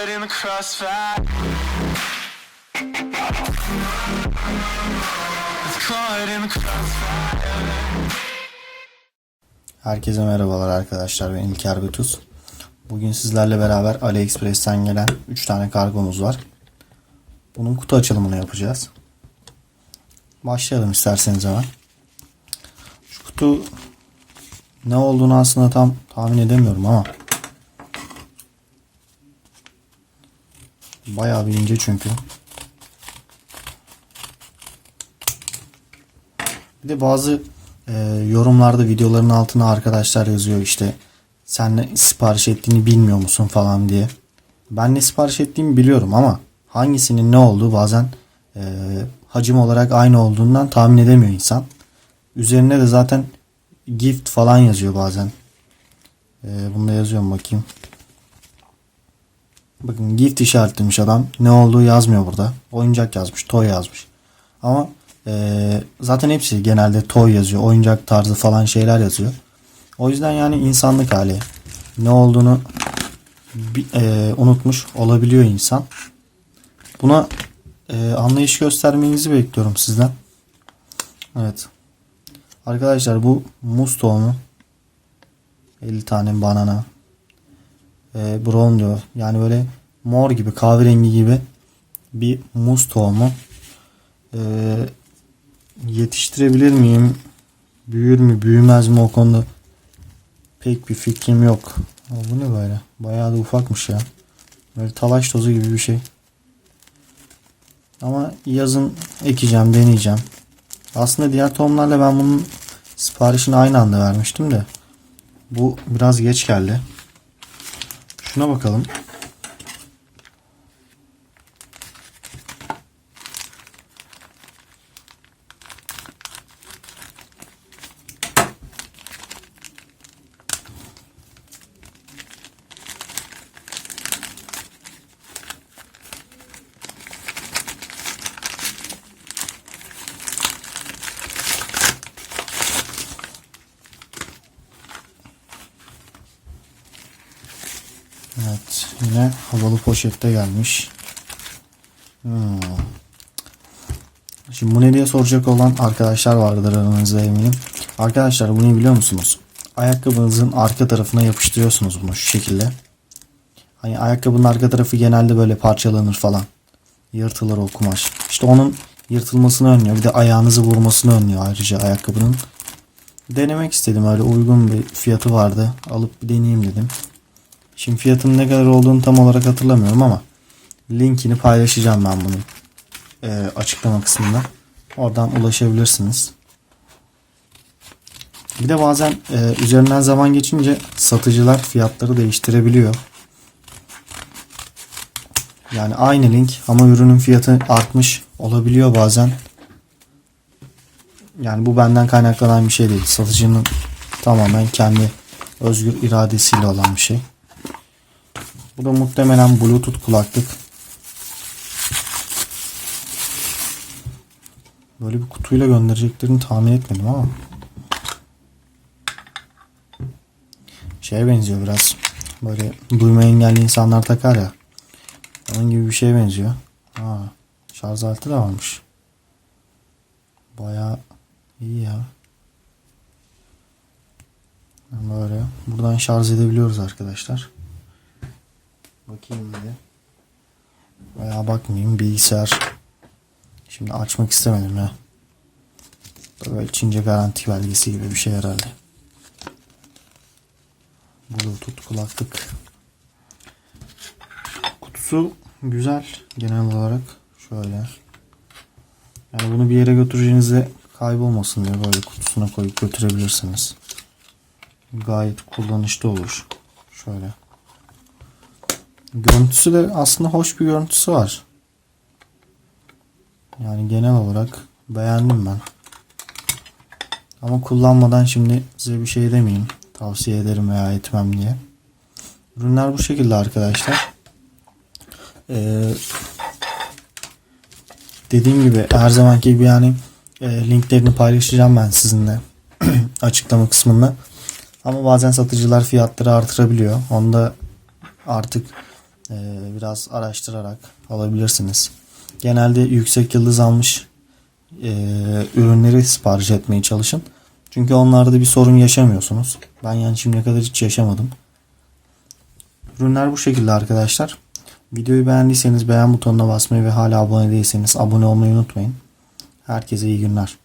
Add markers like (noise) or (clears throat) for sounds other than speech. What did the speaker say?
caught in the crossfire. Herkese merhabalar arkadaşlar ben İlker Bütüz. Bugün sizlerle beraber AliExpress'ten gelen 3 tane kargomuz var. Bunun kutu açılımını yapacağız. Başlayalım isterseniz hemen. Şu kutu ne olduğunu aslında tam tahmin edemiyorum ama bayağı bir ince çünkü. Bir de bazı e, yorumlarda videoların altına arkadaşlar yazıyor işte sen ne sipariş ettiğini bilmiyor musun falan diye. Ben ne sipariş ettiğimi biliyorum ama hangisinin ne olduğu bazen e, hacim olarak aynı olduğundan tahmin edemiyor insan. Üzerine de zaten gift falan yazıyor bazen. E, bunu da yazıyorum bakayım. Bakın gift işaretlemiş adam. Ne olduğu yazmıyor burada. Oyuncak yazmış, toy yazmış. Ama ee, zaten hepsi genelde toy yazıyor. Oyuncak tarzı falan şeyler yazıyor. O yüzden yani insanlık hali. Ne olduğunu e, unutmuş olabiliyor insan. Buna e, anlayış göstermenizi bekliyorum sizden. Evet. Arkadaşlar bu muz tohumu 50 tane banana e, brown diyor. Yani böyle mor gibi kahverengi gibi bir muz tohumu. Ee, yetiştirebilir miyim? Büyür mü büyümez mi o konuda pek bir fikrim yok. Ama bu ne böyle? Bayağı da ufakmış ya. Böyle talaş tozu gibi bir şey. Ama yazın ekeceğim, deneyeceğim. Aslında diğer tohumlarla ben bunun siparişini aynı anda vermiştim de. Bu biraz geç geldi. Şuna bakalım. Evet. Yine havalı poşette gelmiş. Hmm. Şimdi bu ne diye soracak olan arkadaşlar vardır aranızda eminim. Arkadaşlar bunu biliyor musunuz? Ayakkabınızın arka tarafına yapıştırıyorsunuz bunu şu şekilde. Hani ayakkabının arka tarafı genelde böyle parçalanır falan. Yırtılır o kumaş. İşte onun yırtılmasını önlüyor. Bir de ayağınızı vurmasını önlüyor ayrıca ayakkabının. Denemek istedim öyle uygun bir fiyatı vardı. Alıp bir deneyeyim dedim. Şimdi fiyatının ne kadar olduğunu tam olarak hatırlamıyorum ama linkini paylaşacağım ben bunun e, açıklama kısmında. Oradan ulaşabilirsiniz. Bir de bazen e, üzerinden zaman geçince satıcılar fiyatları değiştirebiliyor. Yani aynı link ama ürünün fiyatı artmış olabiliyor bazen. Yani bu benden kaynaklanan bir şey değil. Satıcının tamamen kendi özgür iradesiyle olan bir şey. Bu da muhtemelen Bluetooth kulaklık. Böyle bir kutuyla göndereceklerini tahmin etmedim ama. Şeye benziyor biraz. Böyle duyma engelli insanlar takar ya. Onun gibi bir şeye benziyor. Aa, şarj aleti de varmış. Baya iyi ya. Böyle. Buradan şarj edebiliyoruz arkadaşlar. Bakayım bir de. Veya bakmayayım bilgisayar. Şimdi açmak istemedim ya. Böyle Çince garanti belgesi gibi bir şey herhalde. Bluetooth kulaklık. Kutusu güzel genel olarak. Şöyle. Yani bunu bir yere götüreceğinizde kaybolmasın diye böyle kutusuna koyup götürebilirsiniz. Gayet kullanışlı olur. Şöyle. Görüntüsü de aslında hoş bir görüntüsü var. Yani genel olarak beğendim ben. Ama kullanmadan şimdi size bir şey demeyeyim. Tavsiye ederim veya etmem diye. Ürünler bu şekilde arkadaşlar. Ee, dediğim gibi her zamanki gibi yani e, linklerini paylaşacağım ben sizinle (clears throat) açıklama kısmında. Ama bazen satıcılar fiyatları artırabiliyor. Onda artık biraz araştırarak alabilirsiniz. Genelde yüksek yıldız almış e, ürünleri sipariş etmeye çalışın. Çünkü onlarda bir sorun yaşamıyorsunuz. Ben yani şimdiye kadar hiç yaşamadım. Ürünler bu şekilde arkadaşlar. Videoyu beğendiyseniz beğen butonuna basmayı ve hala abone değilseniz abone olmayı unutmayın. Herkese iyi günler.